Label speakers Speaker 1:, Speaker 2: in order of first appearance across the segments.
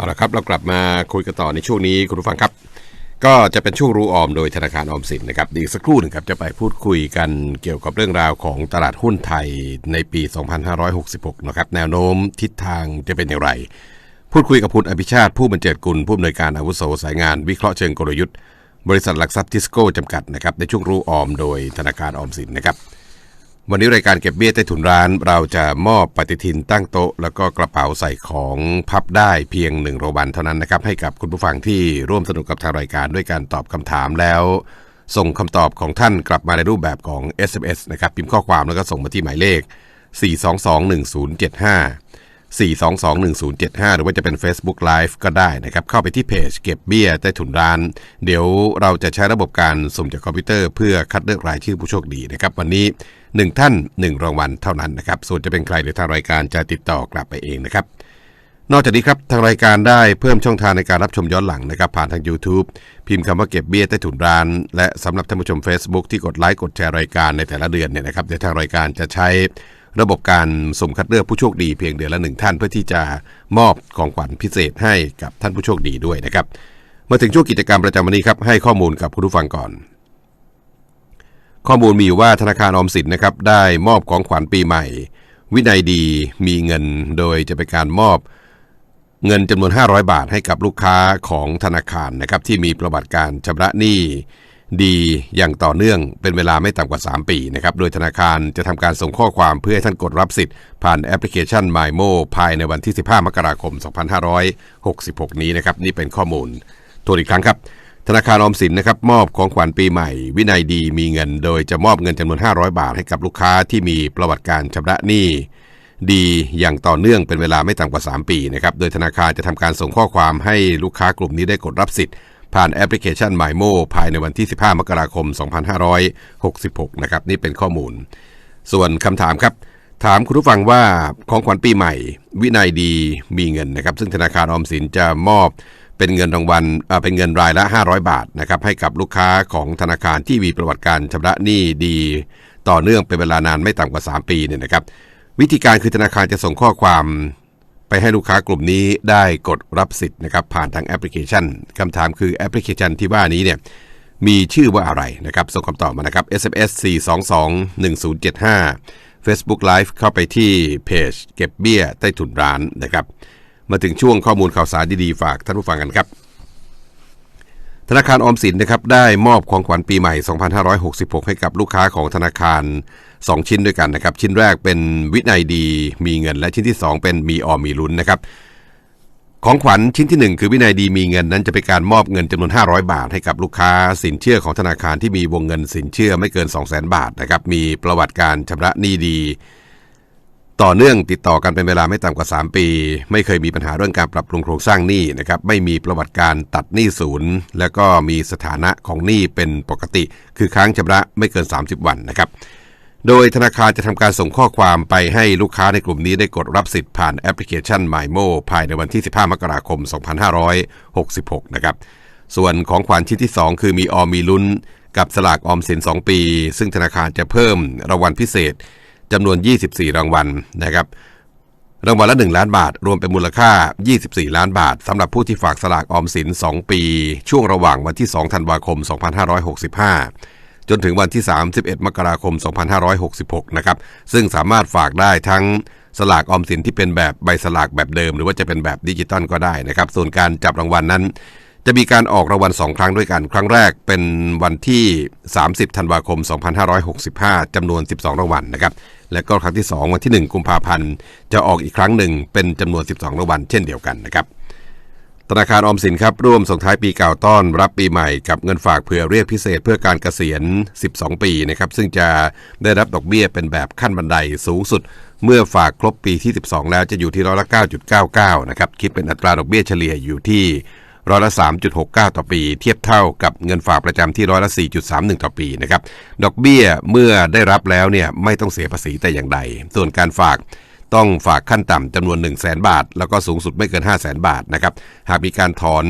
Speaker 1: เอาละครับ เรากลับมาคุยกันต่อในช่วงนี้คุณผู้ฟังครับ ก็จะเป็นช่วงรู้ออมโดยธนาคารออมสินนะครับอีกสักครู่หนึ่งครับจะไปพูดคุยกันเกี่ยวกับเรื่องราวของตลาดหุ้นไทยในปี 2566 นะครับแนวโน้มทิศทางจะเป็นอย่างไร พูดคุยกับคุณอภิชาติผู้บรรเจิดกุลผู้อำนวยการอาวุโสสายงานวิเคราะห์เชิงกลยุทธ์ บริษัทหลักทรัพย์ทิสโก้จำกัดนะครับในช่วงรู้ออมโดยธนาคารออมสินนะครับ วันนี้รายการเก็บเบี้ยใต้ถุนร้าน เราจะมอบปฏิทินตั้งโต๊ะ แล้วก็กระเป๋าใส่ของพับได้เพียงหนึ่งโรบันเท่านั้นนะครับให้กับคุณผู้ฟังที่ร่วมสนุกกับทางรายการด้วยการตอบคำถามแล้ว ส่งคำตอบของท่านกลับมาในรูปแบบของ SMS นะครับพิมพ์ข้อความแล้วก็ส่งมาที่หมายเลข 4221075 4221075 หรือว่าจะเป็น Facebook Live ก็ได้นะครับ เข้าไปที่เพจเก็บเบี้ยใต้ถุนร้าน เดี๋ยวเราจะใช้ระบบการสุ่มจากคอมพิวเตอร์เพื่อคัดเลือกรายชื่อผู้โชคดีนะครับ วันนี้ 1 ท่าน 1 รางวัลเท่านั้นนะครับ ส่วนจะเป็นใครหรือทางรายการจะติดต่อกลับไปเองนะครับ นอกจากนี้ครับ ทางรายการได้เพิ่มช่องทางในการรับชมย้อนหลังนะครับ ผ่านทาง YouTube พิมพ์คำว่าเก็บเบี้ยใต้ถุนร้าน และสำหรับท่านผู้ชม Facebook ที่กดไลค์กดแชร์รายการในแต่ละเดือนเนี่ยนะครับเดี๋ยวทางรายการจะใช้ ระบบการสมคัดเลือกผู้โชคดีเพียงเดือนละหนึ่งท่านเพื่อที่จะมอบของขวัญพิเศษให้กับท่านผู้โชคดีด้วยนะครับ มาถึงช่วงกิจกรรมประจำวันนี้ครับให้ข้อมูลกับคุณผู้ฟังก่อน ข้อมูลมีอยู่ว่าธนาคารออมสินนะครับได้มอบของขวัญปีใหม่ วินัยดีมีเงินโดยจะเป็นการมอบเงินจำนวน 500 บาทให้กับลูกค้าของธนาคารนะครับที่มีประวัติการชำระหนี้ ดีอย่างต่อเนื่องเป็นเวลาไม่ต่ำกว่า 3 ปีนะครับ โดยธนาคารจะทำการส่งข้อความเพื่อให้ท่านกดรับสิทธิ์ ผ่านแอปพลิเคชัน MyMo ภายในวันที่ 15 มกราคม 2566 นี้นะครับ นี่เป็นข้อมูลทวนอีกครั้งครับ ธนาคารออมสินนะครับมอบของขวัญปีใหม่ วินัยดีมีเงิน โดยจะมอบเงินจำนวน 500 บาทให้กับลูกค้าที่มีประวัติการชำระหนี้ดีอย่างต่อเนื่องเป็นเวลาไม่ต่ำกว่า 3 ปีนะครับ โดยธนาคารจะทำการส่งข้อความให้ลูกค้ากลุ่มนี้ได้กดรับสิทธิ์ ผ่านแอปพลิเคชัน MyMo ภายในวันที่ 15 มกราคม 2566 นะครับ นี่เป็นข้อมูล ส่วนคำถามครับ ถามคุณผู้ฟังว่าของขวัญปีใหม่ วินัยดีมีเงินนะครับ ซึ่งธนาคารออมสินจะมอบเป็นเงินรางวัลเอ่อเป็นเงินรายละ 500 บาทนะครับให้กับลูกค้าของธนาคารที่มีประวัติการชำระหนี้ดี ต่อเนื่องเป็นเวลานานไม่ต่ำกว่า 3 ปีเนี่ยนะครับ วิธีการคือธนาคารจะส่งข้อความ ไปให้ลูกค้ากลุ่มนี้ได้กดรับสิทธิ์นะครับผ่านทางแอปพลิเคชันคำถามคือแอปพลิเคชันที่ว่านี้เนี่ยมีชื่อว่าอะไรนะครับส่งคำตอบมานะครับ SMS 422 1075 Facebook Live เข้าไปที่เพจเก็บเบี้ยใต้ถุนร้านนะครับ มาถึงช่วงข้อมูลข่าวสารดีๆ ฝากท่านผู้ฟังกันครับ ธนาคารออมสินนะครับได้มอบของขวัญปีใหม่ 2566 ให้กับลูกค้าของธนาคาร 2 ชิ้นด้วยกันนะครับ ชิ้นแรกเป็นวินัยดีมีเงิน และชิ้นที่ 2 เป็นมีออมมีลุ้นนะครับ ของขวัญชิ้นที่ 1 คือวินัยดีมีเงินนั้นจะเป็นการมอบเงินจำนวน 500 บาท ให้กับลูกค้าสินเชื่อของธนาคารที่มีวงเงินสินเชื่อไม่เกิน 200,000 บาทนะครับมีประวัติการชำระหนี้ดี ต่อเนื่องติดต่อกันเป็นเวลาไม่ต่ำกว่า 3 ปี ไม่เคยมีปัญหาเรื่องการปรับปรุงโครงสร้างหนี้นะครับไม่มีประวัติการตัดหนี้ศูนย์ แล้วก็มีสถานะของหนี้เป็นปกติ คือค้างชำระไม่เกิน 30 วันนะครับโดยธนาคารจะทำการส่งข้อความไปให้ลูกค้าในกลุ่มนี้ได้กดรับสิทธิ์ผ่านแอปพลิเคชัน MyMo ภายในวันที่ 15 มกราคม 2566 นะครับ ส่วนของขวัญชิ้นที่ 2 คือมีออมมีลุ้น กับสลากออมสิน 2 ปี ซึ่งธนาคารจะเพิ่มรางวัลพิเศษ จำนวน 24 รางวัลนะครับ รางวัลละ 1 ล้านบาท รวมเป็นมูลค่า 24 ล้านบาทสำหรับผู้ที่ฝากสลากออมสิน 2 ปี ช่วงระหว่างวันที่ 2 ธันวาคม 2565 จนถึงวันที่ 31 มกราคม 2566 นะครับ ซึ่งสามารถฝากได้ทั้งสลากออมสินที่เป็นแบบใบสลากแบบเดิม หรือว่าจะเป็นแบบดิจิตอลก็ได้นะครับ ส่วนการจับรางวัลนั้น จะมีการออกรางวัล2ครั้งด้วยกัน ครั้งแรกเป็นวันที่ 30 ธันวาคม 2565 จำนวน 12 รางวัลนะครับ และก็ครั้งที่ 2 วันที่ 1 กุมภาพันธ์ จะออกอีกครั้งหนึ่งเป็นจำนวน 12 รางวัลเช่นเดียวกันนะครับ ธนาคารออมสินครับ ร่วมส่งท้ายปีเก่าต้อนรับปีใหม่กับเงินฝากเผื่อเรียกพิเศษเพื่อการเกษียณ 12 ปีนะครับ ซึ่งจะได้รับดอกเบี้ยเป็นแบบขั้นบันไดสูงสุดเมื่อฝากครบปีที่ 12 แล้วจะอยู่ที่ร้อยละ9.99 นะครับ คิดเป็นอัตราดอกเบี้ยเฉลี่ยอยู่ที่ ร้อยละ 3.69 ต่อปี เทียบเท่ากับเงินฝากประจำที่ร้อยละ 4.31 ต่อปีนะครับดอกเบี้ยเมื่อได้รับแล้วเนี่ยไม่ต้องเสียภาษีแต่อย่างใด ส่วนการฝากต้องฝากขั้นต่ำจำนวน 1 0 0 0 0แบาท แล้วก็สูงสุดไม่เกิน 5 0 0 0 0 0บาทนะครับหากมีการถอน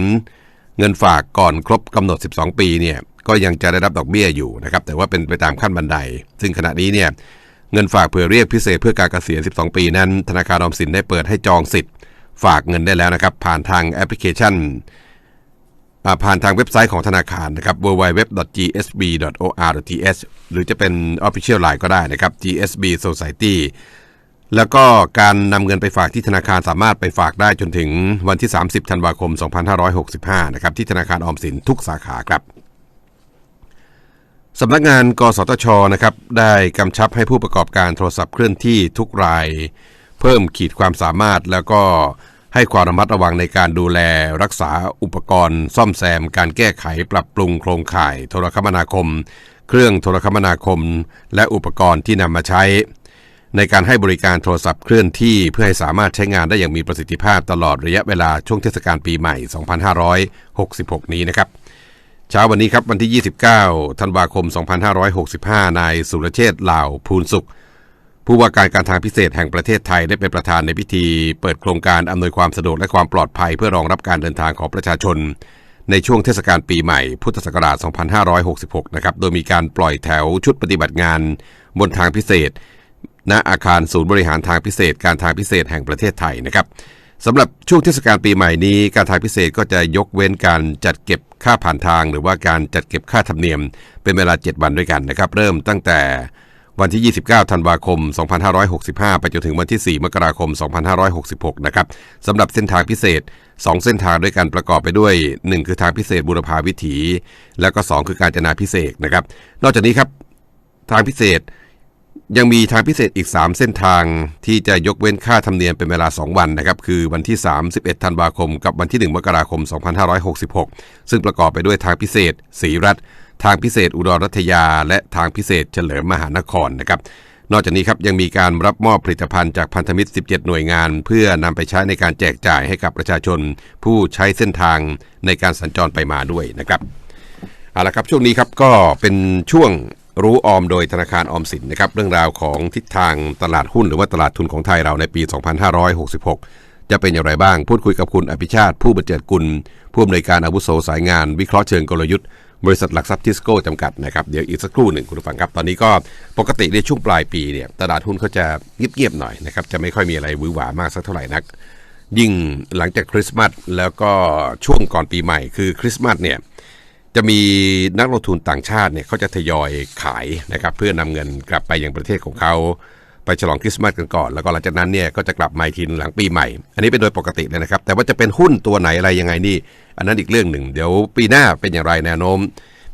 Speaker 1: เงินฝากก่อนครบกำหนด 12 ปีเนี่ยก็ยังจะได้รับดอกเบี้ยอยู่นะครับแต่ว่าเป็นไปตามขั้นบันได ซึ่งขณะนี้เนี่ยเงินฝากเผื่อเรียกพิเศษเพื่อการเกษียณ 12 ปีนั้น ธนาคารออมสินได้เปิดให้จองสิทธิ์ ฝากเงินได้แล้วนะครับ ผ่านทางแอปพลิเคชันผ่านทางเว็บไซต์ของธนาคารนะครับ www.gsb.or.th หรือจะเป็น Official Line ก็ได้นะครับ GSB Society แล้วก็การนำเงินไปฝากที่ธนาคารสามารถไปฝากได้จนถึงวันที่ 30 ธันวาคม 2565 นะครับ ที่ธนาคารออมสินทุกสาขาครับสำนักงาน กสทชนะครับได้กำชับให้ผู้ประกอบการโทรศัพท์เคลื่อนที่ทุกราย เพิ่มขีดความสามารถแล้วก็ให้ความระมัดระวังในการดูแลรักษาอุปกรณ์ ซ่อมแซม การแก้ไขปรับปรุงโครงข่าย โทรคมนาคม เครื่องโทรคมนาคม และอุปกรณ์ที่นำมาใช้ ในการให้บริการโทรศัพท์เคลื่อนที่เพื่อให้สามารถใช้งานได้อย่างมีประสิทธิภาพตลอดระยะเวลาช่วงเทศกาลปีใหม่ 2566 นี้นะครับเช้าวันนี้ครับวันที่ 29 ธันวาคม 2565 นายสุรเชษฐ์ลาภูลสุข ผู้ว่าการการทางพิเศษแห่งประเทศไทยได้เป็นประธานในพิธี เปิดโครงการอำนวยความสะดวกและความปลอดภัยเพื่อรองรับการเดินทางของประชาชน ในช่วงเทศกาลปีใหม่ พุทธศักราช 2566 นะครับ โดยมีการปล่อยแถวชุดปฏิบัติงานบนทางพิเศษ ณ อาคารศูนย์บริหารทางพิเศษ การทางพิเศษแห่งประเทศไทยนะครับสำหรับช่วงเทศกาลปีใหม่นี้ การทางพิเศษก็จะยกเว้นการจัดเก็บค่าผ่านทาง หรือว่าการจัดเก็บค่าธรรมเนียม เป็นเวลา 7 วันด้วยกันนะครับ เริ่มตั้งแต่ วันที่ 29 ธันวาคม 2565 ไปจนถึงวันที่ 4 มกราคม 2566 นะครับสำหรับเส้นทางพิเศษ 2 เส้นทางด้วยกันประกอบไปด้วย 1 คือทางพิเศษบุรพาวิถี แล้วก็ 2 คือการจนาพิเศษนะครับ นอกจากนี้ครับ ทางพิเศษยังมีทางพิเศษอีก 3 เส้นทางที่จะยกเว้นค่าธรรมเนียมเป็นเวลา 2 วันนะครับ คือวันที่ 31 ธันวาคม กับวันที่ 1 มกราคม 2566 ซึ่งประกอบไปด้วยทางพิเศษศรีรัฐ ทางพิเศษอุดรรัตยา และทางพิเศษเฉลิมมหานครนะครับนอกจากนี้ครับยังมีการรับมอบผลิตภัณฑ์จากพันธมิตร 17 หน่วยงาน เพื่อนำไปใช้ในการแจกจ่ายให้กับประชาชน ผู้ใช้เส้นทางในการสัญจรไปมาด้วยนะครับเอาละครับช่วงนี้ครับก็เป็นช่วงรู้ออมโดยธนาคารออมสินนะครับเรื่องราวของทิศทางตลาดหุ้นหรือว่าตลาดทุนของไทยเราในปี 2566 จะเป็นอย่างไรบ้าง พูดคุยกับคุณอภิชาติ ผู้บรรเจิดกุลผู้อำนวยการอาวุโสสายงาน วิเคราะห์เชิงกลยุทธ์ บริษัทหลักทรัพย์ทิสโก้จำกัดนะครับเดี๋ยวอีกสักครู่หนึ่งคุณผู้ฟังครับ ตอนนี้ก็ปกติในช่วงปลายปีเนี่ยตลาดหุ้นเขาจะเงียบๆหน่อยนะครับจะไม่ค่อยมีอะไรวือหวามากสักเท่าไหร่นัก ยิ่งหลังจากคริสต์มาสแล้วก็ช่วงก่อนปีใหม่ คือคริสต์มาสเนี่ยจะมีนักลงทุนต่างชาติเนี่ยเขาจะทยอยขายนะครับเพื่อนำเงินกลับไปยังประเทศของเขา ไปฉลองคริสต์มาสกันก่อน แล้วก็หลังจากนั้นเนี่ยก็จะกลับมาอีกทีหลังปีใหม่ อันนี้เป็นโดยปกติเลยนะครับ แต่ว่าจะเป็นหุ้นตัวไหนอะไรยังไงนี่ อันนั้นอีกเรื่องหนึ่ง เดี๋ยวปีหน้าเป็นอย่างไรแนวโน้ม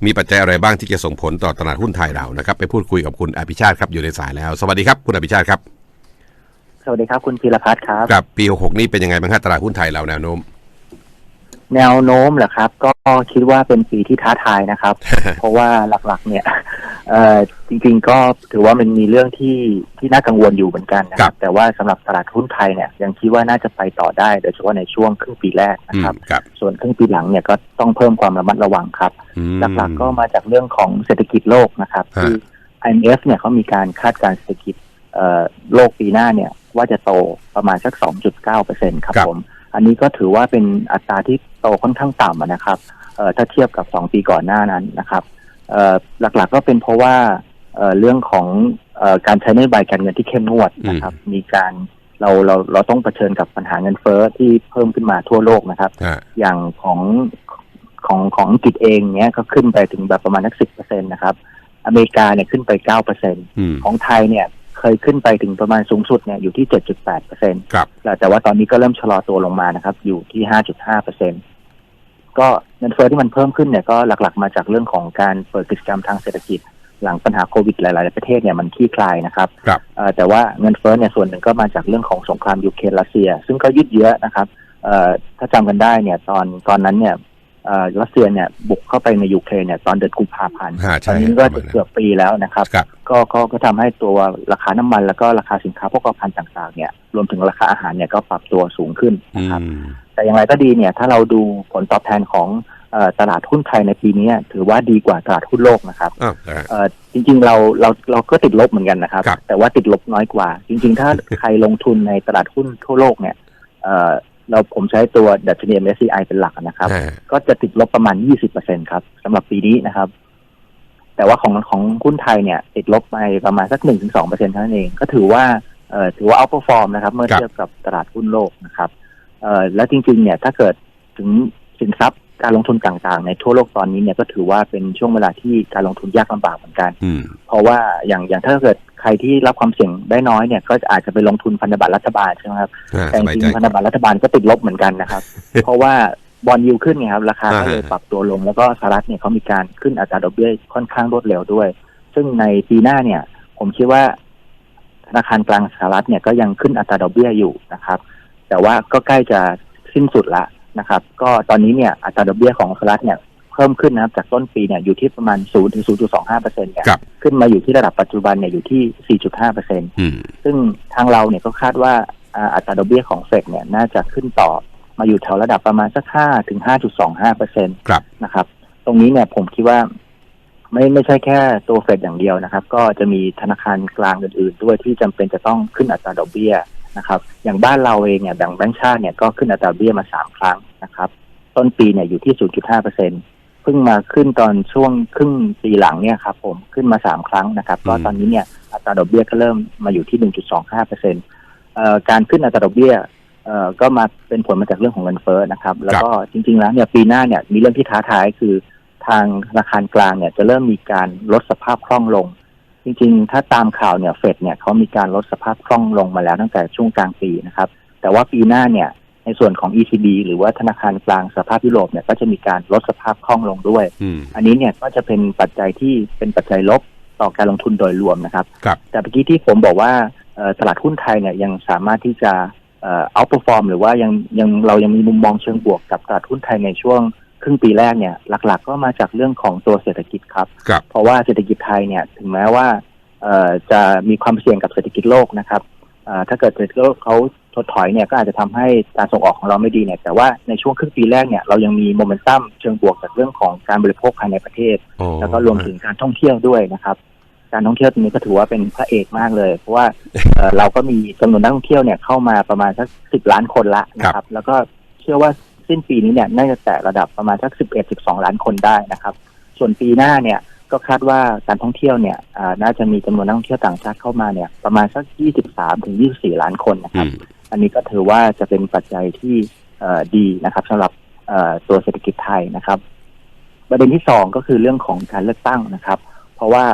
Speaker 1: มีปัจจัยอะไรบ้างที่จะส่งผลต่อตลาดหุ้นไทยเรานะครับ ไปพูดคุยกับคุณอภิชาติครับอยู่ในสายแล้ว สวัสดีครับคุณอภิชาติครับ
Speaker 2: สวัสดีครับคุณพีรพัฒน์ครับ
Speaker 1: กับปี66นี่เป็นยังไงบ้างครับตลาดหุ้นไทยเราแนวโน้ม
Speaker 2: แนวโน้มเหรอครับ ก็คิดว่าเป็นปีที่ท้าทายนะครับ เพราะว่าหลักๆ เนี่ย เอ่อจริงๆก็ถือว่ามันมีเรื่องที่ที่น่ากังวลอยู่เหมือนกันนะค
Speaker 1: ครั
Speaker 2: รับบ แต่ว่าสำหรับตลาดหุ้นไทยเนี่ยยังคิดว่าน่าจะไปต่อได้โดยเฉพาะในช่วงครึ่งปีแรก
Speaker 1: อื
Speaker 2: นะครับ
Speaker 1: มครับ
Speaker 2: ส่วนครึ่งปีหลังเนี่ยก็ต้องเพิ่มความระมัดระวังครับ
Speaker 1: อืม
Speaker 2: หลักๆก็มาจากเรื่องของเศรษฐกิจโลกนะครับ
Speaker 1: ฮะ
Speaker 2: คือ IMF เนี่ยเขามีการคาดการณ์เศรษฐกิจเอ่อโลกปีหน้าเนี่ยว่าจะโตประมาณสัก 2.9เปอร์เซ็นครับผม อันนี้ก็ถือว่าเป็นอัตราที่โตค่อนข้างต่ำอะนะครับเอ่อถ้าเทียบกับ 2 ปีก่อนหน้านั้นนะครับเอ่อ หลักๆก็เป็นเพราะว่าเอ่อเรื่องของเอ่อการใช้นโยบายการเงินที่เข้มงวดนะครับ มีการเราเราเราต้องเผชิญกับปัญหาเงินเฟ้อที่เพิ่มขึ้นมาทั่วโลกนะครับ
Speaker 1: ฮะ
Speaker 2: อย่างของของของอังกฤษเองเนี้ยก็ขึ้นไปถึงแบบประมาณนักสิบเปอร์เซ็นนะครับ อเมริกาเนี่ยขึ้นไปเก้าเปอร์เซ็น
Speaker 1: อืม
Speaker 2: ของไทยเนี่ยเคยขึ้นไปถึงประมาณสูงสุดเนี่ยอยู่ที่เจ็ดจุดแปดเปอร์เซ็น
Speaker 1: ครับ
Speaker 2: แต่ว่าตอนนี้ก็เริ่มชะลอตัวลงมานะครับ อยู่ที่ห้าจุดห้าเปอร์เซ็น ก็เงินเฟ้อที่มันเพิ่มขึ้นเนี่ยก็หลักๆ มาจากเรื่องของการเปิดกิจกรรมทางเศรษฐกิจ หลังปัญหาโควิดหลาย ๆ ประเทศเนี่ยมันคลี่คลายนะครับ
Speaker 1: ครับ
Speaker 2: เอ่อแต่ว่าเงินเฟ้อเนี่ยส่วนหนึ่งก็มาจากเรื่องของสงครามยูเครนรัสเซีย ซึ่งก็ยืดเยื้อนะครับเอ่อถ้าจำกันได้เนี่ยตอนตอนนั้นเนี่ยเอ่อ รัสเซียเนี่ยบุกเข้าไปในยูเครนเนี่ยตอนเดือนกุมภาพันธ์
Speaker 1: ฮะ
Speaker 2: ต
Speaker 1: ใช่
Speaker 2: อนนี้ก็จะเกือบปีแล้วนะครับ
Speaker 1: ครับ
Speaker 2: ก็ก็ก็ทำให้ตัวราคาน้ำมันแล้วก็ราคาสินค้าโภคภัณฑ์ต่างๆเนี่ยรวมถึงราคาอาหารเนี่ยก็ปรับตัวสูงขึ้น
Speaker 1: อื
Speaker 2: นะครับ
Speaker 1: ม
Speaker 2: แต่อย่างไรก็ดีเนี่ยถ้าเราดูผลตอบแทนของเอ่อตลาดหุ้นไทยในปีนี้ถือว่าดีกว่าตลาดหุ้นโลกนะครับ
Speaker 1: อ้าวนะฮะ
Speaker 2: เอ่อจริงๆเราเราเราก็ติดลบเหมือนกันนะครับ
Speaker 1: ครับ
Speaker 2: แต่ว่าติดลบน้อยกว่า จริง ๆ ถ้าใครลงทุนในตลาดหุ้นทั่วโลกเนี่ย เอ่อเราผมใช้ตัวดัชนี MSCI เป็นหลักนะครับ
Speaker 1: อ่า
Speaker 2: ก็จะติดลบประมาณ 20%ครับสำหรับปีนี้นะครับ แต่ว่าของของหุ้นไทยเนี่ย ติดลบไปประมาณสัก 1-2%เท่านั้นเอง ก็ถือว่าเอ่อถือว่า outperform นะครับ เมื่อ
Speaker 1: ครับ
Speaker 2: เทียบกับตลาดหุ้นโลกนะครับเอ่อและจริง ๆ เนี่ยถ้าเกิดถึงสินทรัพย์การลงทุนต่างๆ ในทั่วโลกตอนนี้เนี่ยก็ถือว่าเป็นช่วงเวลาที่การลงทุนยากลำบากเหมือนกัน
Speaker 1: อืม
Speaker 2: เพราะว่าอย่างอย่างถ้าเกิดใค รที่รับความเสี่ยงได้น้อยเนี่ยก็อาจจะไปลงทุนพันธบัตรรัฐบาลใช่ไหมครับ
Speaker 1: อ่า
Speaker 2: แต่
Speaker 1: ส
Speaker 2: จ
Speaker 1: บาย
Speaker 2: ริ
Speaker 1: ใจ
Speaker 2: งๆพันธบัตรรัฐบาลก็ติดลบเหมือนกันนะครับ เพราะว่าบอลยิวขึ้นไงครับ ราคาก็เลย
Speaker 1: อ่า
Speaker 2: ปรับตัวลงแล้วก็สหรัฐเนี่ยเขามีการขึ้นอัตราดอกเบี้ยค่อนข้างรวดเร็วด้วย ซึ่งในปีหน้าเนี่ย ผมคิดว่าธนาคารกลางสหรัฐเนี่ยก็ยังขึ้นอัตราดอกเบี้ยอยู่นะครับ แต่ว่าก็ใกล้จะสิ้นสุดละนะครับ ก็ตอนนี้เนี่ยอัตราดอกเบี้ยของสหรัฐเนี่ย เพิ่มขึ้นนะครับจากต้นปีเนี่ยอยู่ที่ประมาณ 0 ถึง 0.25เปอร์เซ็นต์เนี่ย
Speaker 1: ครับ
Speaker 2: ขึ้นมาอยู่ที่ระดับปัจจุบันเนี่ยอยู่ที่ 4.5เปอร์เซ็นต์
Speaker 1: อืม
Speaker 2: ซึ่งทางเราเนี่ยก็คาดว่าอ่าอัตราดอกเบี้ยของเฟดเนี่ยน่าจะขึ้นต่อมาอยู่แถวระดับประมาณสักห้าถึงห้าจุดสองห้าเปอร์เซ็นต
Speaker 1: ครับ
Speaker 2: นะครับ ตรงนี้เนี่ยผมคิดว่าไม่ไม่ใช่แค่ตัวเฟดอย่างเดียวนะครับ ก็จะมีธนาคารกลางอื่นๆ ด้วยที่จำเป็นจะต้องขึ้นอัตราดอกเบี้ยนะครับ อย่างบ้านเราเองเนี่ยแบ่งแบงก์ชาติเนี่ยก็ขึ้นอัตราดอกเบี้ยมาสามครั้งนะครับ ต้นปีเนี่ยอยู่ที่ 0.5เปอร์เซ็นเพิ่งมาขึ้นตอนช่วงครึ่งปีหลังเนี่ยครับผมขึ้นมาสามครั้งนะครับก็
Speaker 1: อืม
Speaker 2: ตอนนี้เนี่ยอัตราดอกเบี้ยก็เริ่มมาอยู่ที่1.25เปอร์เซ็นต์การขึ้นอัตราดอกเบี้ยเอ่อก็มาเป็นผลมาจากเรื่องของเงินเฟ้อนะครับ แล้วก็จริง ๆ แล้วเนี่ยปีหน้าเนี่ยมีเรื่องที่ท้าทายคือทางธนาคารกลางเนี่ยจะเริ่มมีการลดสภาพคล่องลง จริง ๆ ถ้าตามข่าวเนี่ยเฟดเนี่ยเขามีการลดสภาพคล่องลงมาแล้วตั้งแต่ช่วงกลางปีนะครับ แต่ว่าปีหน้าเนี่ย ในส่วนของ ECB หรือว่าธนาคารกลางสหภาพยุโรปเนี่ยก็จะมีการลดสภาพคล่องลงด้วย
Speaker 1: อืม
Speaker 2: อันนี้เนี่ยก็จะเป็นปัจจัยที่เป็นปัจจัยลบต่อการลงทุนโดยรวมนะครับ
Speaker 1: ครับ
Speaker 2: แต่เมื่อกี้ที่ผมบอกว่าเอ่อตลาดหุ้นไทยเนี่ยยังสามารถที่จะเอ่อ outperform หรือว่ายังยังเรายังมีมุมมองเชิงบวกกับตลาดหุ้นไทยในช่วงครึ่งปีแรกเนี่ยหลัก ๆ ก็มาจากเรื่องของตัวเศรษฐกิจครับ
Speaker 1: ครับ
Speaker 2: เพราะว่าเศรษฐกิจไทยเนี่ยถึงแม้ว่าเอ่อจะมีความเสี่ยงกับเศรษฐกิจโลกนะครับเอ่อถ้าเกิดเศรษฐกิจโลกเขา ถดถอยเนี่ยก็อาจจะทำให้การส่งออกของเราไม่ดีเนี่ยแต่ว่าในช่วงครึ่งปีแรกเนี่ยเรายังมีโมเมนตัมเชิงบวกจากเรื่องของการบริโภคภายในประเทศ
Speaker 1: อ๋อ
Speaker 2: แล้วก็รวมถึงการท่องเที่ยวด้วยนะครับการท่องเที่ยวตรงนี้ก็ถือว่าเป็นพระเอกมากเลย เพราะว่าเอ่อเราก็มีจำนวนนักท่องเที่ยวเนี่ยเข้ามาประมาณสักสิบล้านคนละนะครับ แล้วก็เชื่อว่าสิ้นปีนี้เนี่ยน่าจะแตะระดับประมาณสักสิบเอ็ดสิบสองล้านคนได้นะครับ ส่วนปีหน้าเนี่ยก็คาดว่าการท่องเที่ยวเนี่ยอ่าน่าจะมีจำนวนนักท่องเที่ยวต่างชาติเข้ามาเนี่ยประมาณสักยี่สิบสามถึงยี่สิบสี่ล้านคนนะค
Speaker 1: อื
Speaker 2: รับ
Speaker 1: ม
Speaker 2: อันนี้ก็ถือว่าจะเป็นปัจจัยที่ดีนะครับสำหรับตัวเศรษฐกิจไทยนะครับ ประเด็นที่สองก็คือเรื่องของการเลือกตั้งนะครับ เพราะว่า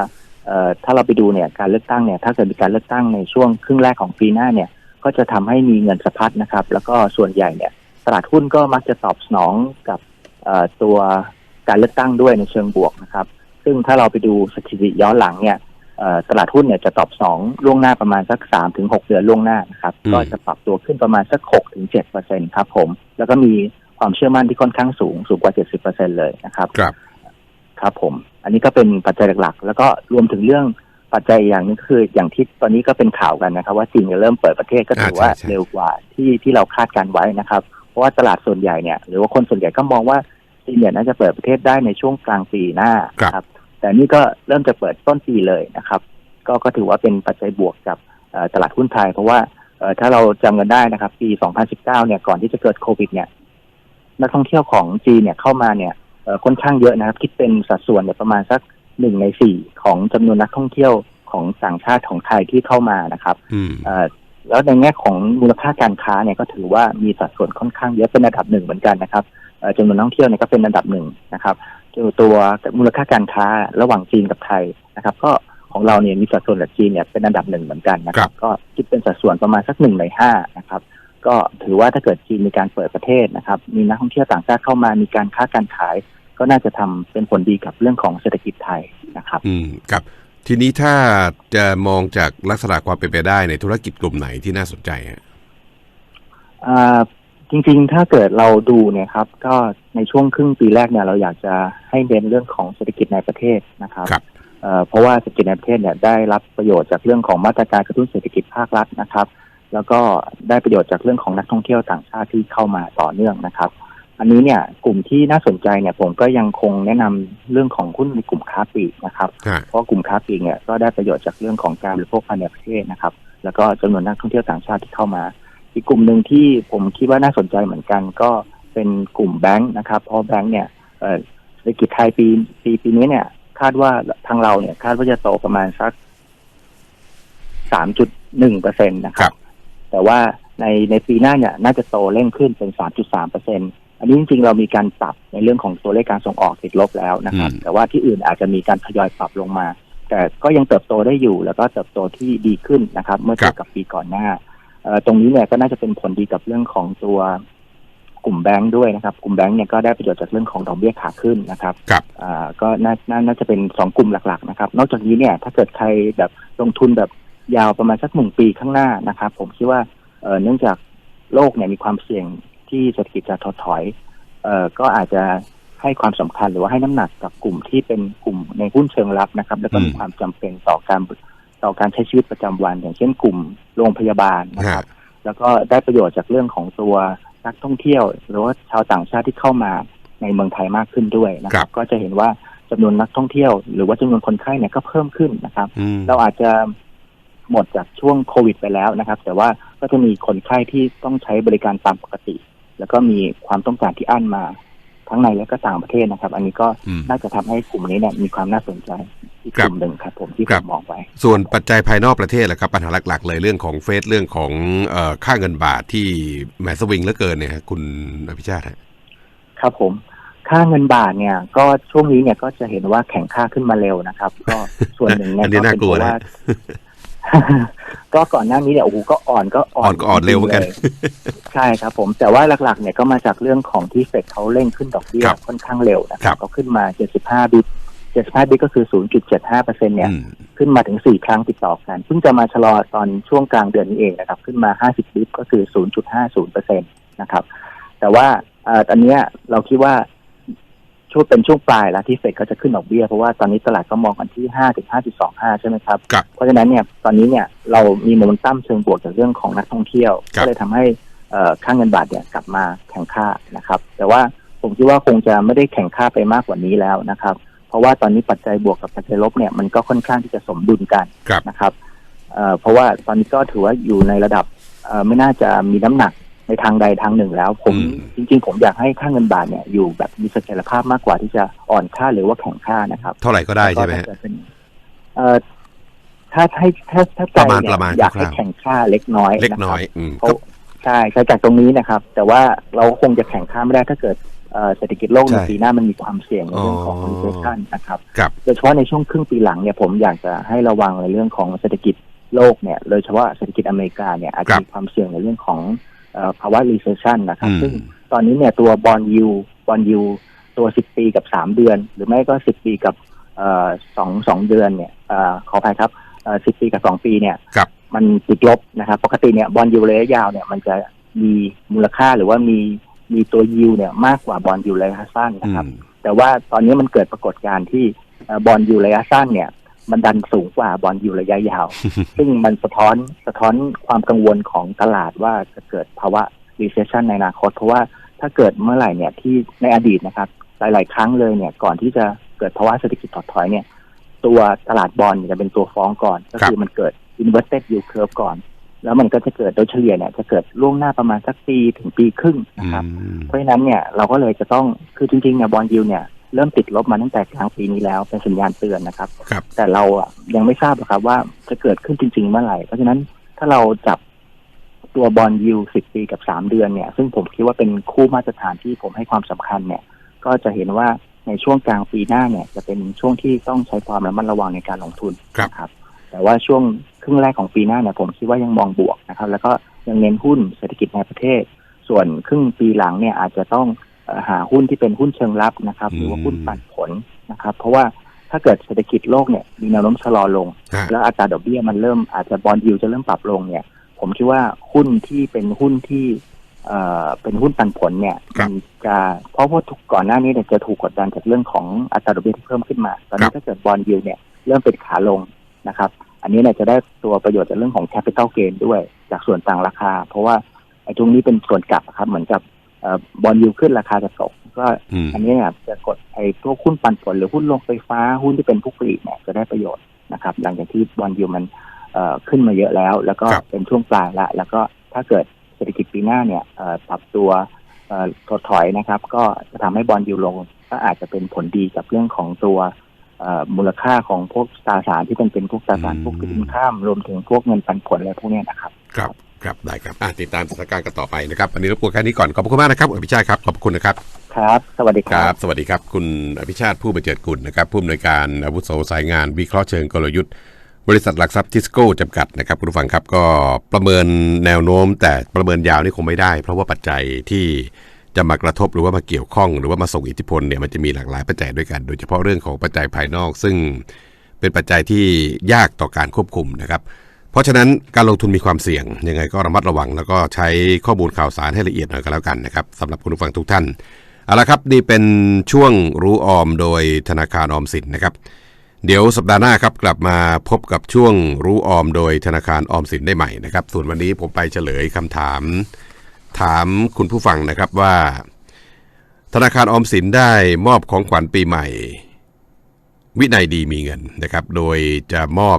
Speaker 2: ถ้าเราไปดูเนี่ยการเลือกตั้งเนี่ยถ้าเกิดมีการเลือกตั้งในช่วงครึ่งแรกของปีหน้าเนี่ยก็จะทำให้มีเงินสะพัดนะครับ แล้วก็ส่วนใหญ่เนี่ยตลาดหุ้นก็มักจะตอบสนองกับตัวการเลือกตั้งด้วยในเชิงบวกนะครับ ซึ่งถ้าเราไปดูสถิติย้อนหลังเนี่ย ตลาดหุ้นเนี่ยจะตอบสนองล่วงหน้าประมาณสักสามถึงหกเดือนล่วงหน้านะครับ
Speaker 1: อืม
Speaker 2: ก็จะปรับตัวขึ้นประมาณสักหกถึงเจ็ดเปอร์เซ็นครับผม แล้วก็มีความเชื่อมั่นที่ค่อนข้างสูงสูงกว่าเจ็ดสิบเปอร์เซ็นเลยนะครับ
Speaker 1: ครับ
Speaker 2: ครับผม อันนี้ก็เป็นปัจจัยหลักๆ แล้วก็รวมถึงเรื่องปัจจัยอย่างหนึงก็คืออย่างที่ตอนนี้ก็เป็นข่าวกันนะครับ ว่าจีนจะเริ่มเปิดประเทศก็ถือว่า
Speaker 1: อ่าใช่ใช่
Speaker 2: เร็วกว่าที่ที่เราคาดการไว้นะครับ เพราะว่าตลาดส่วนใหญ่เนี่ยหรือว่าคนส่วนใหญ่ก็มองว่าจีนเนี่ยน่าจะเปิดประเทศได้ในช่วงกลางปีหน้านะครับ แต่นี่ก็เริ่มจะเปิดต้นปีเลยนะครับ ก็ก็ถือว่าเป็นปัจจัยบวกกับเอ่อตลาดหุ้นไทย เพราะว่าเอ่อถ้าเราจำกันได้นะครับ ปี 2019 เนี่ยก่อนที่จะเกิดโควิด เนี่ยนักท่องเที่ยวของจีนเนี่ยเข้ามาเนี่ยเอ่อค่อนข้างเยอะนะครับ คิดเป็นสัดส่วนเนี่ยประมาณสักหนึ่งในสี่ของจำนวนนักท่องเที่ยวของต่างชาติของไทยที่เข้ามานะครับ
Speaker 1: อืม
Speaker 2: เอ่อแล้วในแง่ของมูลค่าการค้าเนี่ยก็ถือว่ามีสัดส่วนค่อนข้างเยอะเป็นอันดับหนึ่งเหมือนกันนะครับเอ่อจำนวนนักท่องเที่ยวเนี่ยก็เป็นอันดับหนึ่งนะครับ ตัวตัวมูลค่าการค้าระหว่างจีนกับไทยนะครับ ก็ของเราเนี่ยมีสัดส่วนกับจีนเนี่ยเป็นอันดับหนึ่งเหมือนกันนะค
Speaker 1: ครั
Speaker 2: รับบก็คิดเป็นสัดส่วนประมาณสักหนึ่งในห้านะครับ ก็ถือว่าถ้าเกิดจีนมีการเปิดประเทศนะครับ มีนักท่องเที่ยวต่างชาติเข้ามามีการค้าการขาย ก็น่าจะทำเป็นผลดีกับเรื่องของเศรษฐกิจไทยนะครับ
Speaker 1: อืมครับทีนี้ถ้าจะมองจากลักษณะความเป็นไปได้ในธุรกิจกลุ่มไหนที่น่าสนใจฮะ
Speaker 2: อ่าจริงๆ ถ้าเกิดเราดูเนี่ยครับ ก็ ในช่วงครึ่งปีแรกเนี่ยเราอยากจะให้เน้นเรื่องของเศรษฐกิจในประเทศนะครับ
Speaker 1: ครับ
Speaker 2: เอ่อเพราะว่าเศรษฐกิจในประเทศเนี่ยได้รับประโยชน์จากเรื่องของมาตรการกระตุ้นเศรษฐกิจภาครัฐนะครับ แล้วก็ได้ประโยชน์จากเรื่องของนักท่องเที่ยวต่างชาติที่เข้ามาต่อเนื่องนะครับ อันนี้เนี่ยกลุ่มที่น่าสนใจเนี่ยผมก็ยังคงแนะนำเรื่องของหุ้นในกลุ่มค้าปลีกนะครับ
Speaker 1: ฮะ
Speaker 2: เพราะกลุ่มค้าปลีกเนี่ยก็ได้ประโยชน์จากเรื่องของการบริโภคภายในประเทศนะครับ แล้วก็จำนวนนักท่องเที่ยวต่างชาติที่เข้ามา อีกกลุ่มหนึ่งที่ผมคิดว่าน่าสนใจเหมือนกันก็ เป็นกลุ่มแบงค์นะครับเพราะแบงค์เนี่ยเอ่อเศรษฐกิจไทยปีปีปีนี้เนี่ย คาดว่าทางเราเนี่ย คาดว่าจะโตประมาณสักสามจุดหนึ่งเปอร์เซ็นตนะค
Speaker 1: ครั
Speaker 2: รับ
Speaker 1: บ
Speaker 2: แต่ว่าในในในปีหน้าเนี่ย น่าจะโตเร่งขึ้นเป็น3.3เปอร์เซ็นอันนี้จริงๆ เรามีการปรับในเรื่องของตัวเลขการส่งออกติดลบแล้วนะครับ
Speaker 1: อืม
Speaker 2: แต่ว่าที่อื่นอาจจะมีการทยอยปรับลงมา แต่ก็ยังเติบโตได้อยู่ แล้วก็เติบโตที่ดีขึ้นนะครับ เมื่อเทียบกับปีก่อนหน้าเอ่อตรงนี้เนี่ยก็น่าจะเป็นผลดีกับเรื่องของตัว กลุ่มแบงค์ด้วยนะครับ กลุ่มแบงค์เนี่ยก็ได้ประโยชน์จากเรื่องของดอกเบี้ยขาขึ้นนะครับ
Speaker 1: ครับ
Speaker 2: อ่าก็น่านาน่าจะเป็นสองกลุ่มหลักๆนะครับ นอกจากนี้เนี่ยถ้าเกิดใครแบบลงทุนแบบยาวประมาณสักหนึ่งปีข้างหน้านะครับ ผมคิดว่าเอ่อเนื่องจากโลกเนี่ยมีความเสี่ยงที่เศรษฐกิจจะถดถอยเอ่อก็อาจจะให้ความสำคัญหรือว่าให้น้ำหนักกับกลุ่มที่เป็นกลุ่มในหุ้นเชิงรับนะครับ แล้วก็มี
Speaker 1: อืม
Speaker 2: ความจำเป็นต่อการต่อการใช้ชีวิตประจำวัน อย่างเช่นกลุ่มโรงพยาบาลนะค
Speaker 1: ฮะ
Speaker 2: รับ แล้วก็ได้ประโยชน์จากเรื่องของตัว นักท่องเที่ยว หรือว่าชาวต่างชาติที่เข้ามาในเมืองไทยมากขึ้นด้วยนะค
Speaker 1: ครั
Speaker 2: รับบก็จะเห็นว่าจำนวนนักท่องเที่ยว หรือว่าจำนวนคนไข้เนี่ยก็เพิ่มขึ้นนะครับ
Speaker 1: อืม
Speaker 2: เราอาจจะหมดจากช่วงโควิดไปแล้วนะครับ แต่ว่าก็จะมีคนไข้ที่ต้องใช้บริการตามปกติ แล้วก็มีความต้องการที่อั้นมา ทั้งในและก็ต่างประเทศนะครับ อันนี้ก็
Speaker 1: อืม
Speaker 2: น่าจะทำให้กลุ่มนี้เนี่ยมีความน่าสนใจอีก
Speaker 1: ครั
Speaker 2: ก
Speaker 1: บ
Speaker 2: ลุ่มหนึ่งครับผมที่
Speaker 1: ค
Speaker 2: ผ
Speaker 1: รับ
Speaker 2: มมองไว้
Speaker 1: ส่วนปัจจัยภายนอกประเทศแหละครับปัญหาหลัก ๆ เลยเรื่องของเฟสเรื่องของเอ่อค่าเงินบาทที่แหมสวิงเหลือเกินเนี่ยฮะคุณอภิชาติฮะ
Speaker 2: ครับผมค่าเงินบาทเนี่ย ก็ช่วงนี้เนี่ยก็จะเห็นว่าแข็งค่าขึ้นมาเร็วนะครับ ก็ส่วนหนึ่งเนี่
Speaker 1: อั
Speaker 2: ย
Speaker 1: นนี้
Speaker 2: ก็
Speaker 1: น่า
Speaker 2: เป็น
Speaker 1: กลั
Speaker 2: เพ
Speaker 1: ว
Speaker 2: ราะ
Speaker 1: นะ
Speaker 2: ว่า ก็ก่อนหน้านี้เนี่ยโอ้โหก็อ่อนก็อ่
Speaker 1: อ่อนก็อ่อนเร็วเหมือนกัน
Speaker 2: จงๆลยใช่ครับ ผมแต่ว่าหลักๆ เนี่ยก็มาจากเรื่องของที่เฟดเขาเร่งขึ้นดอกเบี้ย
Speaker 1: ครับ
Speaker 2: ค่อนข้างเร็วนะค
Speaker 1: ครั
Speaker 2: รับบ ก็ขึ้นมา 75 บิป75 บิปก็คือ 0.75เปอร์เซ็นเนี่ย
Speaker 1: อืม
Speaker 2: ขึ้นมาถึง 4 ครั้งติดต่อกันเพิ่งจะมาชะลอตอนช่วงกลางเดือนนี้เองนะครับ ขึ้นมา 50 บิปก็คือ 0.50เปอร์เซ็นนะครับ แต่ว่าเอ่อตอนเนี้ยเราคิดว่า ช่วงเป็นช่วงปลายแล้วที่เฟดเขาจะขึ้นดอกเบี้ยเพราะว่าตอนนี้ตลาดก็มองกันที่5ถึง5.25ใช่ไหมครับ
Speaker 1: ครับ
Speaker 2: เพราะฉะนั้นเนี่ยตอนนี้เนี่ยเรามีโมเมนตัมเชิงบวกจากเรื่องของนักท่องเที่ยว
Speaker 1: ครับ
Speaker 2: ก็เลยทำให้เอ่อค่าเงินบาทเนี่ยกลับมาแข็งค่านะครับ แต่ว่าผมคิดว่าคงจะไม่ได้แข็งค่าไปมากกว่านี้แล้วนะครับ เพราะว่าตอนนี้ปัจจัยบวกกับปัจจัยลบเนี่ยมันก็ค่อนข้างที่จะสมดุลกัน
Speaker 1: ครับ
Speaker 2: นะครับเอ่อเพราะว่าตอนนี้ก็ถือว่าอยู่ในระดับเอ่อไม่น่าจะมีน้ำหนัก ในทางใดทางหนึ่งแล้วผม
Speaker 1: อืม
Speaker 2: จริง ๆ ผมอยากให้ค่าเงินบาทเนี่ยอยู่แบบมีเสถียรภาพมากกว่าที่จะอ่อนค่าหรือว่าแข็งค่านะครับ
Speaker 1: เท่าไหร่ก็ได้ใช่ไหม
Speaker 2: แล้ว
Speaker 1: ฮะ
Speaker 2: ก็ถ้าเกิดเป็นเอ่อถ้าให้ถ้าถ้าใจ
Speaker 1: ประมาณ
Speaker 2: เนี่ย
Speaker 1: ประมาณ
Speaker 2: อยากให้
Speaker 1: คร่าวๆ
Speaker 2: แข่งค่าเล็กน้อย
Speaker 1: เล็กะ
Speaker 2: ครับ
Speaker 1: น้อยอืม
Speaker 2: เพราะใช่ใช่จากตรงนี้นะครับ แต่ว่าเราคงจะแข่งข้ามไม่ได้ถ้าเกิดเอ่อเศรษฐกิจโลกใน
Speaker 1: ใช่
Speaker 2: ปีหน้ามันมีความเสี่ยงในเรื่องของ
Speaker 1: อ๋อ
Speaker 2: recession นะครับ
Speaker 1: ครับ
Speaker 2: โดยเฉพาะในช่วงครึ่งปีหลังเนี่ยผมอยากจะให้ระวังในเรื่องของเศรษฐกิจโลกเนี่ยโดยเฉพาะเศรษฐกิจอเมริกาเนี่ยอาจ
Speaker 1: ครั
Speaker 2: จะ
Speaker 1: บ
Speaker 2: มีความเสี่ยงในเรื่องของเอ่อ ภาวะ recession นะครับ
Speaker 1: อืม
Speaker 2: ซึ่งตอนนี้เนี่ยตัวบอลยูบอลยูตัว 10 ปีกับ 3 เดือน หรือไม่ก็ 10 ปีกับเอ่อสองสองเดือนเนี่ยเอ่อขออภัยครับเอ่อ10ปีกับ2ปีเนี่ย
Speaker 1: ครับ
Speaker 2: มันติดลบนะครับ ปกติเนี่ยบอลยูระยะยาวเนี่ยมันจะมีมูลค่าหรือว่ามีมีตัวยิวเนี่ยมากกว่าบอลยูระยะสั้น
Speaker 1: อื
Speaker 2: นะครับ
Speaker 1: ม
Speaker 2: แต่ว่าตอนนี้มันเกิดปรากฏการณ์ที่เอ่อบอลยูระยะสั้นเนี่ย มันดันสูงกว่าบอลยูระยะยาว ซึ่งมันสะท้อนสะท้อนความกังวลของตลาดว่าจะเกิดภาวะ recession ในอนาคต เพราะว่าถ้าเกิดเมื่อไหร่เนี่ยที่ในอดีตนะครับ หลาย ๆ ครั้งเลยเนี่ยก่อนที่จะเกิดภาวะเศรษฐกิจถดถอยเนี่ยตัวตลาดบอลเนี่ยจะเป็นตัวฟ้องก่อน ก็คือมันเกิด inverted yield curve ก่อน แล้วมันก็จะเกิดโดยเฉลี่ยเนี่ยจะเกิดล่วงหน้าประมาณสักปีถึงปีครึ่ง
Speaker 1: อื
Speaker 2: นะครับ
Speaker 1: ม
Speaker 2: เพราะฉะนั้นเนี่ยเราก็เลยจะต้องคือจริงๆเนี่ยบอลยูเนี่ย เริ่มติดลบมาตั้งแต่กลางปีนี้แล้วเป็นสัญญาณเตือนนะครับ
Speaker 1: ครับ
Speaker 2: แต่เราอะยังไม่ทราบหรอกครับว่าจะเกิดขึ้นจริง ๆ เมื่อไหร่ เพราะฉะนั้นถ้าเราจับตัวบอลยูสิบปีกับสามเดือนเนี่ย ซึ่งผมคิดว่าเป็นคู่มาตรฐานที่ผมให้ความสำคัญเนี่ย ก็จะเห็นว่าในช่วงกลางปีหน้าเนี่ย จะเป็นช่วงที่ต้องใช้ความระมัดระวังในการลงทุน
Speaker 1: ครับ
Speaker 2: นะครับแต่ว่าช่วงครึ่งแรกของปีหน้าเนี่ยผมคิดว่ายังมองบวกนะครับ แล้วก็ยังเน้นหุ้นเศรษฐกิจในประเทศ ส่วนครึ่งปีหลังเนี่ยอาจจะต้องเอ่อ หาหุ้นที่เป็นหุ้นเชิงรับนะครับ หรือว่าหุ้นปันผลนะครับ เพราะว่าถ้าเกิดเศรษฐกิจโลกเนี่ยมีแนวโน้มชะลอลง
Speaker 1: ฮะ
Speaker 2: แล้วอัตราดอกเบี้ยมันเริ่มอาจจะบอลยูจะเริ่มปรับลงเนี่ย ผมคิดว่าหุ้นที่เป็นหุ้นที่เอ่อเป็นหุ้นปันผลเนี่ย
Speaker 1: ครับ
Speaker 2: มันจะเพราะว่าถูกก่อนหน้านี้เนี่ยจะถูกกดดันจากเรื่องของอัตราดอกเบี้ยที่เพิ่มขึ้นมา ตอน
Speaker 1: ครั
Speaker 2: นี้
Speaker 1: บ
Speaker 2: ถ้าเกิดบอลยูเนี่ยเริ่มเป็นขาลงนะครับ อันนี้เนี่ยจะได้ตัวประโยชน์จากเรื่องของ capital gain ด้วยจากส่วนต่างราคา เพราะว่าไอ้ตรงนี้เป็นส่วนกลับอะครับเหมือนกับ บอลยูขึ้นราคาจะตกก็
Speaker 1: อืม
Speaker 2: อันนี้เนี่ยจะกดไอ้พวกหุ้นปันผลหรือหุ้นโรงไฟฟ้าหุ้นที่เป็นผู้ผลิตเนี่ยจะได้ประโยชน์นะครับ หลังจากที่บอลยูมันเอ่อขึ้นมาเยอะแล้ว แล้วก็
Speaker 1: ครับ
Speaker 2: เป็นช่วงปลายละ แล้วก็ถ้าเกิดเศรษฐกิจปีหน้าเนี่ยเอ่อปรับตัวเอ่อถดถอยนะครับ ก็จะทำให้บอลยูลง ก็อาจจะเป็นผลดีกับเรื่องของตัวเอ่อมูลค่าของพวกตราสารที่เป็นเป็นพวกตราสาร
Speaker 1: อืม
Speaker 2: พวกสินข้ามรวมถึงพวกเงินปันผลอะไรพวกเนี้ยนะครับ
Speaker 1: ครับ ครับได้ครับอะติดตามสถานการณ์กันต่อไปนะครับวันนี้รบกวนแค่นี้ก่อนขอบคุณมากนะครับอภิชาติครับขอบคุณนะครับ
Speaker 2: ครับ สวัสดี
Speaker 1: ค
Speaker 2: ครั
Speaker 1: รับบสวัสดีครับ คุณอภิชาติผู้บรรเจิดกุลนะครับผู้อำนวยการอาวุโสสายงานวิเคราะห์เชิงกลยุทธ์ บริษัทหลักทรัพย์ทิสโก้จำกัดนะครับคุณผู้ฟังครับก็ประเมินแนวโน้ม แต่ประเมินยาวนี่คงไม่ได้ เพราะว่าปัจจัยที่จะมากระทบหรือว่ามาเกี่ยวข้อง หรือว่ามาส่งอิทธิพลเนี่ยมันจะมีหลากหลายปัจจัยด้วยกัน โดยเฉพาะเรื่องของปัจจัยภายนอก ซึ่งเป็นปัจจัยที่ยากต่อการควบคุมนะครับ เพราะฉะนั้นการลงทุนมีความเสี่ยง ยังไงก็ระมัดระวัง แล้วก็ใช้ข้อมูลข่าวสารให้ละเอียดหน่อยก็แล้วกันนะครับสำหรับคุณผู้ฟังทุกท่านเอาละครับนี่เป็นช่วงรู้ออมโดยธนาคารออมสินนะครับ เดี๋ยวสัปดาห์หน้าครับกลับมาพบกับช่วงรู้ออมโดยธนาคารออมสินได้ใหม่นะครับ ส่วนวันนี้ผมไปเฉลยคำถาม ถามคุณผู้ฟังนะครับว่า ธนาคารออมสินได้มอบของขวัญปีใหม่ วินัยดีมีเงินนะครับ โดยจะมอบ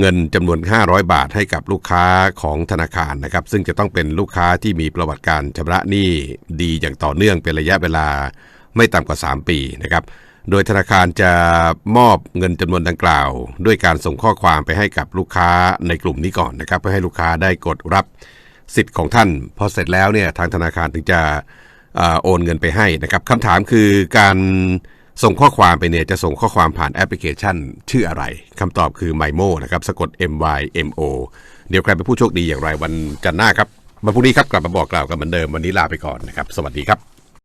Speaker 1: เงินจำนวน 500 บาทให้กับลูกค้าของธนาคารนะครับ ซึ่งจะต้องเป็นลูกค้าที่มีประวัติการชำระหนี้ดีอย่างต่อเนื่องเป็นระยะเวลาไม่ต่ำกว่า 3 ปีนะครับ โดยธนาคารจะมอบเงินจำนวนดังกล่าว ด้วยการส่งข้อความไปให้กับลูกค้าในกลุ่มนี้ก่อนนะครับ เพื่อให้ลูกค้าได้กดรับสิทธิ์ของท่าน พอเสร็จแล้วเนี่ยทางธนาคารถึงจะอโอนเงินไปให้นะครับคำถามคือการ ส่งข้อความไปเนี่ยจะส่งข้อความผ่านแอปพลิเคชัน ชื่ออะไรคำตอบคือ MyMo นะครับสะกด M Y M O เดี๋ยวใครเป็นผู้โชคดีอย่างไรวันจันทร์หน้าครับวันพรุ่งนี้ครับกลับมาบอกกล่าวกันเหมือนเดิมวันนี้ลาไปก่อนนะครับ สวัสดีครับ